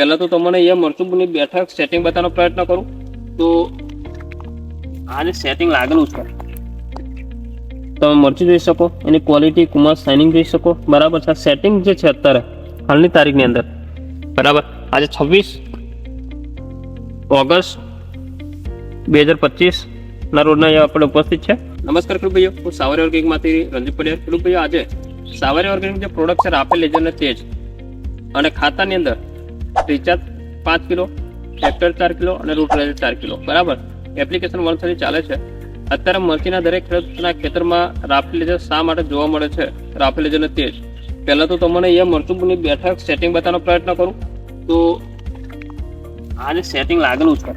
પહેલા તો તમને અહીંયા મરચુંની બેઠક સેટિંગ બતાવવાનો પ્રયત્ન કરું. તો આને સેટિંગ લાગેલું છે. તમે મરચું જોઈ શકો, એની ક્વોલિટી કુમાર શાઇનિંગ જોઈ શકો. બરાબર છે સેટિંગ જે છે અત્યારે, હાલની તારીખની અંદર. બરાબર? આજે છવ્વીસ ઓગસ્ટ બે હજાર પચીસના રોડના આપણે ઉપસ્થિત છે. નમસ્કાર ખેડૂત ભાઈઓ હું સાવરી ઓર્ગેનિકમાંથી રંજીત પટેલ. ખેડૂત આજે સાવરી ઓર્ગેનિક જે પ્રોડક્ટ છે રાફેલ લેજરને તેજ અને ખાતાની અંદર રિચાર્જ પાંચ કિલો ટ્રેક્ટર ચાર કિલો અને રૂટ રેજર ચાર કિલો. બરાબર? એપ્લિકેશન વન ચાલે છે. અત્યારે મરચીના દરેક ખેડૂતના ખેતરમાં રાફેલ લેજર શા માટે જોવા મળે છે? રાફેલ લેજરને તેજ. પહેલા તો તમને અહીંયા મરચુંની બેઠક સેટિંગ બતાવવાનો પ્રયત્ન કરું. તો આજે સેટિંગ લાગેલું છે,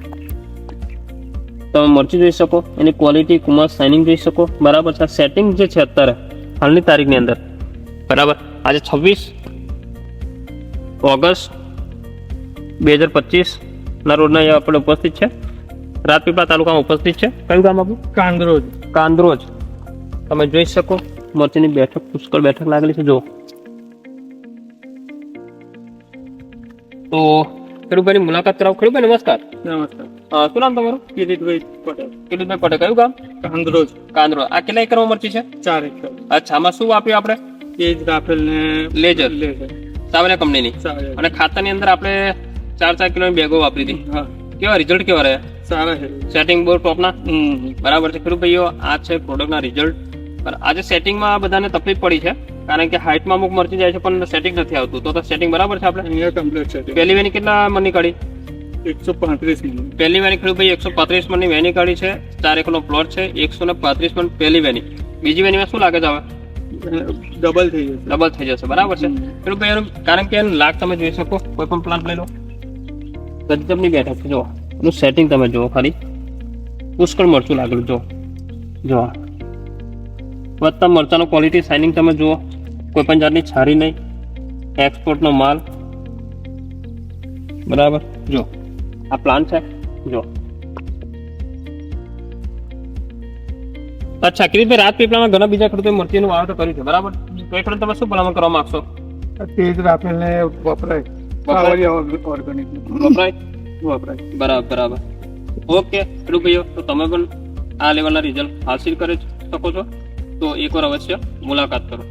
તમે મરચી જોઈ શકો, એની ક્વોલિટી કુમાર શાઇનિંગ જોઈ શકો. બરાબર છે. સેટિંગ જે છે અત્યારે, હાલની તારીખની અંદર. બરાબર? આજે છવ્વીસ ઓગસ્ટ બે હજાર પચીસના રોજના આપણે ઉપસ્થિત છે. રાજપીપળા તાલુકામાં ઉપસ્થિત છે. કયું ગામ આપણું કાંદરોજ. કાંદરોજ. તમે જોઈ શકો મરચીની બેઠક પુષ્કળ બેઠક લાગેલી છે જો તો ખેડૂતભાઈની મુલાકાત કરાવો. ખેડૂતભાઈ નમસ્કાર. નમસ્કાર. શું નામ તમારું? કિરીટભાઈ પટેલ. કિરીટભાઈ પટેલ. કયું ગામ? કાંદરોજ. કાંદરોજ. આ કેટલા એકરમાં મરચી છે? ચાર એકર અચ્છા આમાં શું વાપર્યું આપણે? એ જ રાફેલ ને લેજર લેઝર. સાવરિયા કંપનીની અને ખાતાની અંદર આપણે ચાર ચાર કિલોની બેગો વાપરી હતી. હા. કેવા રિઝલ્ટ કેવા રહ્યા? સારા છે. સેટિંગ બહુ ટોપના બરાબર છે. ખેડૂત ભાઈઓ આ છે પ્રોડક્ટના રિઝલ્ટ આજે સેટિંગમાં બધાને તકલીફ પડી છે કારણ કે હાઇટમાં અમુક મરચી જાય છે પણ સેટિંગ નથી આવતું. તો તો સેટિંગ બરાબર છે આપણે? અહીંયા કમ્પ્લીટ છે પહેલી વેની કેટલા મણની નીકળી એકસો પાંત્રીસ મિનિટ પહેલી વેની ખેડૂત ભાઈ એકસો પાંત્રીસ મણની વેની કાઢી છે. ચાર એકરનો પ્લોટ છે એકસો ને પાંત્રીસ મન પહેલી વેની. બીજી વેનીમાં શું લાગે છે હવે? ડબલ થઈ જશે. ડબલ થઈ જશે. બરાબર છે. ખેડૂત ભાઈ કારણ કે એનું લાગ તમે જોઈ શકો. કોઈ પણ પ્લાન્ટ લઈ લો. ગજબની બેઠક છે, જો. એનું સેટિંગ તમે જુઓ ખાલી. પુષ્કળ મરચું લાગેલું, જો. જો. વધતા મરચાંનો ક્વોલિટી શાઇનિંગ તમે જુઓ. કોઈ પણ જાતની છારી નહીં. એક્સપોર્ટનો માલ. બરાબર? જો. આ પ્લાન છે. જો. અચ્છા કિરીટભાઈ રાજપીપળામાં ઘણા બીજા ખેડૂતોએ મરચીનું વાવેતર કર્યું છે. બરાબર? તો એ ખેડૂત તમે શું ભલામણ કરવા માંગશો? તે જ રાફેલ ને વપરાય. સાવરિયા ઓર્ગેનિક. વપરાય? વપરાય. બરાબર બરાબર. ઓકે ખેડૂત ભાઈઓ તો તમે પણ આ લેવલના રિઝલ્ટ હાસિલ કરી શકો છો. તો એકવાર અવશ્ય મુલાકાત કરો.